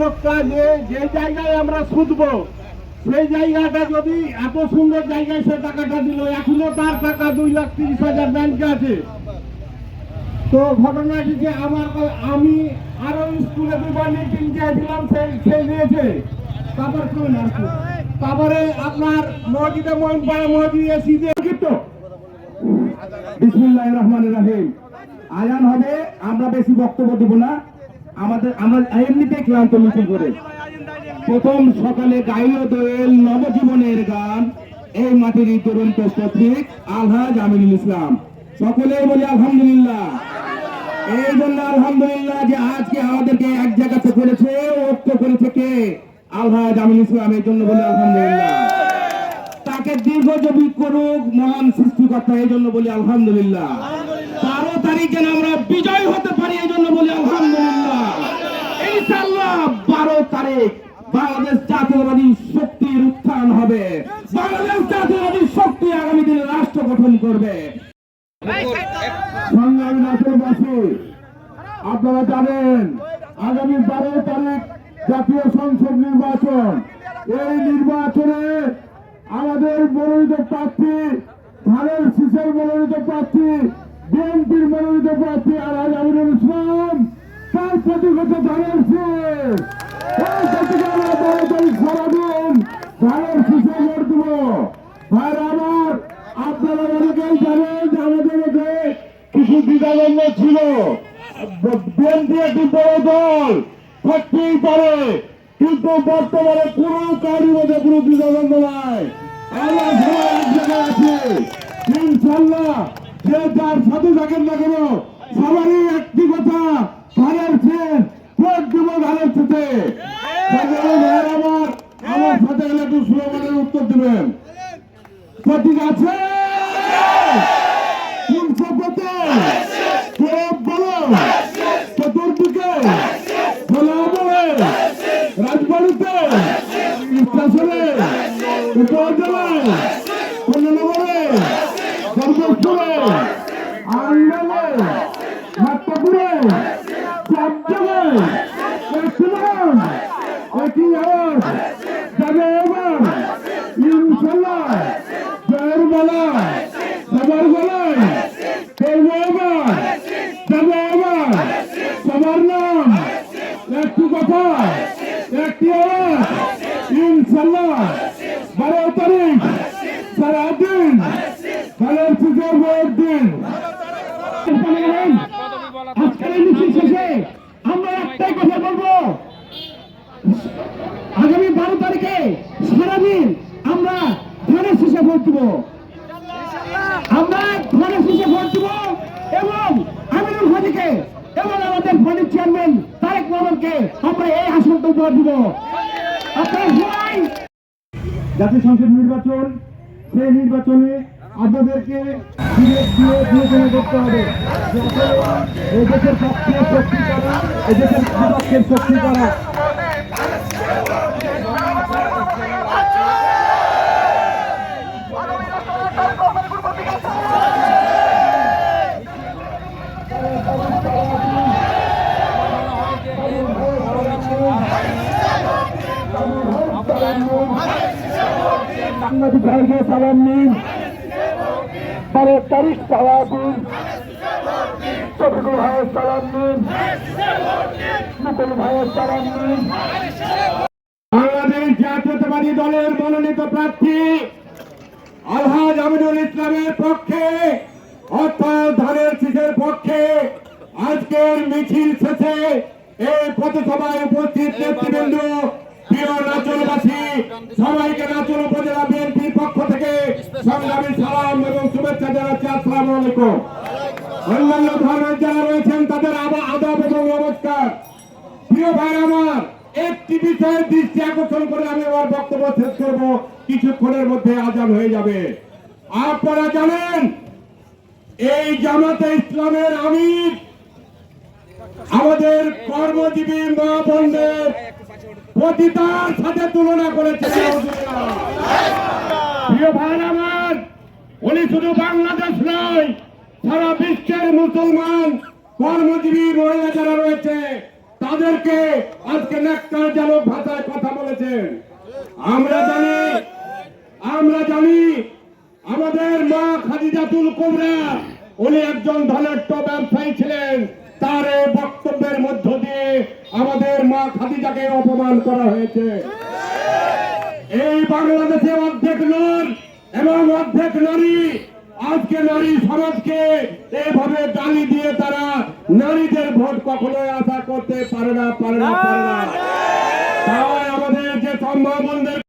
ভোটটা যে যে জায়গায় আমরা শুধবো সেই জায়গাটা যদি এত সুন্দর জায়গায় সে টাকাটা দিল, এখনও তার টাকা দুই লাখ তিরিশ হাজার ব্যাংকে আছে। তো ঘটনা কি যে আমার আমি আরও স্কুলে দুবার মিটিং চেয়েছিলাম সে সে নিয়েছে তারপর শুনুন আর কি। তারপরে আপনার মসজিদে মোহনপাড়া মসজিদ এসি দিয়ে তো বিসমুল্লাহ রহমান রাহিম। আয়ান হবে, আমরা বেশি বক্তব্য দেব না। আমাদের, আমরা এমনিতে ক্লান্ত মিছিল করে প্রথম সকালে গাইল দোয়েল নবজীবনের গান, এই মাটির তরুণ প্রস্তুতিক আলহাজ আমিনুল ইসলাম। সকলে বলি আলহামদুলিল্লাহ। এই জন্য আলহামদুলিল্লাহ যে আজকে আমাদেরকে এক জায়গাতে করেছে, ঐক্য করেছে কে আলহাজ আমিনুল ইসলাম, এই জন্য বলি আলহামদুলিল্লাহ। তাকে দীর্ঘজীবী করুক, মহান সৃষ্টিকর্তা, এই জন্য বলি আলহামদুলিল্লাহ। বারো তারিখ যেন আমরা বিজয় হতে পারি, এই জন্য বলি আলহামদুলিল্লাহ। ইনশাল্লাহ বারো তারিখ বাংলাদেশ জাতীয়বাদী শক্তির উত্থান হবে। বাংলাদেশ জাতীয়বাদী শক্তি আগামী দিনে রাষ্ট্র গঠন করবে। আপনারা জানেন, আগামী বারো তারিখ জাতীয় সংসদ নির্বাচন। এই নির্বাচনে আমাদের মনোনীত প্রার্থী, ধানের শীষের মনোনীত প্রার্থী, বিএনপির মনোনীত প্রার্থী আলহাজ আমিনুল ইসলাম তার প্রতিগত আমরা সারাদিন ধানের দেব। ভাইরা আমার, আপনারা অনেকেই জানেন আমাদের মধ্যে কিছু দ্বিধাদ্বন্দ্ব ছিল। বর্তমানে কোনো কারোর মধ্যে কোনো দ্বিধাদ্বন্দ্ব নাই। আমরা যে যার সাথে থাকেন না কেন, সবারই একটি কথা ধানের শেষ ভোট দেব ধানের সাথে আমার আমার সাথে গেলে একটু স্লোগানের উত্তর দেবেন সঠিক আছে তিনশো কত কেউ বলো চতুর্দিকে খোলা বলে রাজবাড়িতে স্টেশনে উপজেলায় কন্যানগরে একই আওয়াজ যাবে এবার ইনশাল্লাহ জয়ের বেলা সবার বেলায় করব এবার যাবে এবার সবার নাম একটু কথা একটি আজকের মিছিল শেষে আমরা একটাই কথা বলব আগামী বারো তারিখে সারাদিন আমরা ধানের শেষে ভোট দিব। আমরা ধানের শেষে ভোট দিব এবং আমিনুল হাজিকে এবং আমাদের ফোনের চেয়ারম্যান তারেক রহমানকে আমরা এই আসনটা উপহার দিব। জাতীয় সংসদ নির্বাচন, সেই নির্বাচনে আপনাদেরকে করতে হবে এই দেশের পক্ষে শক্তি করা, এই বিপক্ষের শক্তি করা। সাংবাদিক ভাইকে সালাম নিন। বারো তারিখ সালাম দিন শফিকুল ভাইয়ের সালাম নিন। মুকুল ভাইয়ের সালাম নিন। বাংলাদেশ জাতীয়তাবাদী দলের মনোনীত প্রার্থী আলহাজ আমিনুল ইসলামের পক্ষে, অর্থাৎ ধানের শীষের পক্ষে আজকের মিছিল শেষে এই পথসভায় উপস্থিত নেতৃবৃন্দ, প্রিয় নাচলবাসী সবাইকে সংগ্রামী সালাম এবং শুভেচ্ছা জানাচ্ছি আসসালামু আলাইকুম। অন্যান্য ধর্মের যারা রয়েছেন, তাদের আদাব এবং নমস্কার। প্রিয় ভাই, আমার একটি বিষয়ে দৃষ্টি আকর্ষণ করে আমি আমার বক্তব্য শেষ করব। কিছুক্ষণের মধ্যে আজান হয়ে যাবে। আপনারা জানেন, এই জামাতে ইসলামের আমির আমাদের কর্মজীবী মা পতিতার সাথে তুলনা করেছে প্রিয় ভাই আমার, উনি শুধু বাংলাদেশ নয়, সারা বিশ্বের মুসলমান, কর্মজীবী মহিলা যারা রয়েছে তাদের আমাদেরকে আজকে ন্যাক্কারজনক ভাষায় কথা বলেছেন। আমরা জানি আমরা জানি, আমাদের মা খাদিজাতুল কোবরা, উনি একজন ধনাঢ্য ব্যবসায়ী ছিলেন। তার এই বক্তব্যের মধ্য দিয়ে আমাদের মা খাদিজাকে অপমান করা হয়েছে। এই বাংলাদেশে অর্ধেক নর এবং অর্ধেক নারী। আজকে নারী সমাজকে এভাবে গালি দিয়ে তারা নারীদের ভোট কখনোই আশা করতে পারে না পারে না পারে না। তাই আমাদের যে সম্ভাবনদের